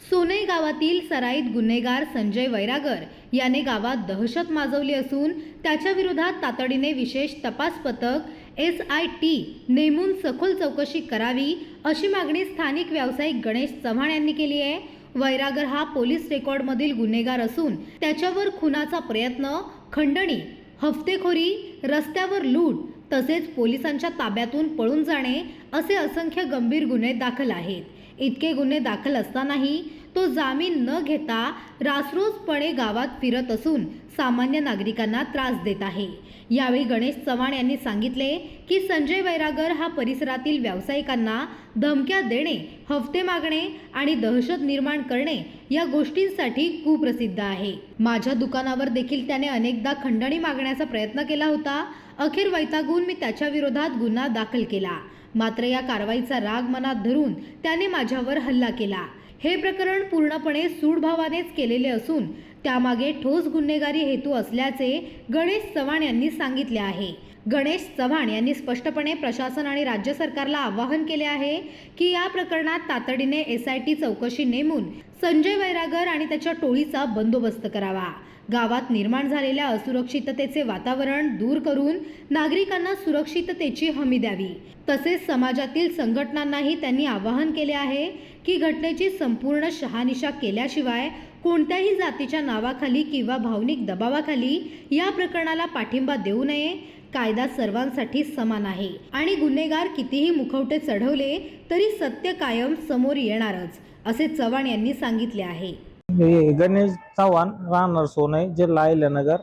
सोनई गावातील सराईत गुन्हेगार संजय वैरागर याने गावात दहशत माजवली असून त्याच्या विरोधात तातडीने विशेष तपास पथक एस आय टी नेमून सखोल चौकशी करावी अशी मागणी स्थानिक व्यावसायिक गणेश चव्हाण यांनी केली आहे. वैरागर हा पोलीस रेकॉर्डमधील गुन्हेगार असून त्याच्यावर खुनाचा प्रयत्न खंडणी हफ्तेखोरी रस्त्यावर लूट तसेच पोलिसांच्या ताब्यातून पळून जाणे असे असंख्य गंभीर गुन्हे दाखल आहेत. इतके गुन्हे दाखल असतानाही तो जामीन न घेता रासरोसपणे गावात फिरत असून सामान्य नागरिकांना त्रास देत आहे. यावेळी गणेश चव्हाण यांनी सांगितले की संजय वैरागर हा परिसरातील व्यावसायिकांना धमक्या देणे हफ्ते मागणे आणि दहशत निर्माण करणे या गोष्टींसाठी कुप्रसिद्ध आहे. माझ्या दुकानावर देखील त्याने अनेकदा खंडणी मागण्याचा प्रयत्न केला होता. अखेर वैतागून मी त्याच्या विरोधात गुन्हा दाखल केला. मात्र या कारवाईचा राग मनात धरून त्याने माझ्यावर हल्ला केला. हे प्रकरण पूर्णपणे सूडभावानेच केलेले असून त्यामागे ठोस गुन्हेगारी हेतू असल्याचे गणेश चव्हाण यांनी सांगितले आहे. गणेश चव्हाण यांनी स्पष्टपणे प्रशासन आणि राज्य सरकारला आवाहन केले आहे की या प्रकरणात तातडीने एस आय टी चौकशी नेमून संजय वैरागर आणि त्याच्या टोळीचा बंदोबस्त करावा. गावात निर्माण झालेल्या असुरक्षिततेचे वातावरण दूर करून नागरिकांना सुरक्षिततेची हमी द्यावी. तसेच समाजातील संघटनांनाही त्यांनी आवाहन केले आहे की घटनेची संपूर्ण शहानिशा केल्याशिवाय कोणत्याही जातीच्या नावाखाली किंवा भावनिक दबावाखाली या प्रकरणाला पाठिंबा देऊ नये. कायदा सर्वांसाठी समान आहे आणि गुन्हेगार कितीही मुखवटे चढवले तरी सत्य कायम समोर येणारच असे चव्हाण यांनी सांगितले आहे. मी गणेश चव्हाण राहणार सोनई जिल्हा अहिल्यानगर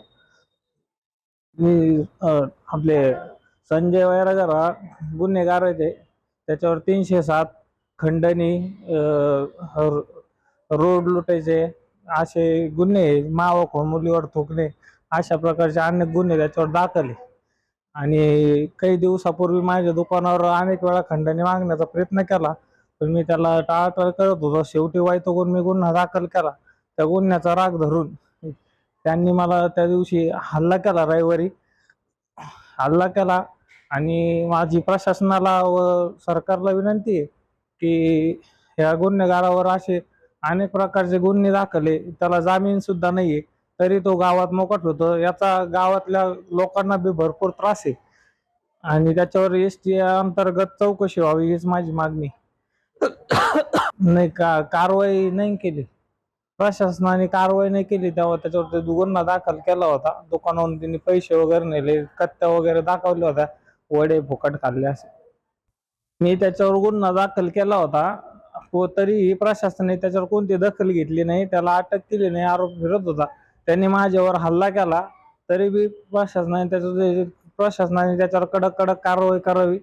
मी आपले संजय वैरागर हा गुन्हेगार आहे ते. त्याच्यावर तीनशे सात खंडणी रोड लुटायचे. असे गुन्हे मावा हो, मुलीवर थुकणे. अशा प्रकारचे अनेक गुन्हे त्याच्यावर दाखल आहे. आणि काही दिवसापूर्वी माझ्या दुकानावर अनेक वेळा खंडणी मागण्याचा प्रयत्न केला. पण मी त्याला टाळाटाळ करत होतो. शेवटी वैतागून मी गुन्हा दाखल केला. त्या गुन्ह्याचा राग धरून त्यांनी मला त्या दिवशी हल्ला केला रविवारी. हल्ला केला आणि माझी प्रशासनाला व सरकारला विनंती आहे की ह्या गुन्हेगारावर असे अनेक प्रकारचे गुन्हे दाखले त्याला जामीन सुद्धा नाहीये. तरी तो गावात मोकट होतो. याचा गावातल्या लोकांना बी भरपूर त्रास आहे. आणि त्याच्यावर एस टी अंतर्गत चौकशी व्हावी हीच माझी मागणी नाही का कारवाई नाही केली. प्रशासनाने कारवाई नाही केली तेव्हा त्याच्यावर ते गुन्हा दाखल केला होता. दुकानावरून त्यांनी पैसे वगैरे नेले कत्त्या वगैरे दाखवल्या होत्या वडे फुकट खाल्ले असे. मी त्याच्यावर गुन्हा दाखल केला होता. व तरीही प्रशासनाने त्याच्यावर कोणती दखल घेतली नाही त्याला अटक केली नाही आरोप फिरत होता. त्यांनी माझ्यावर हल्ला केला तरी बी प्रशासनाने त्याच्या प्रशासनाने त्याच्यावर कडक कडक कारवाई करावी.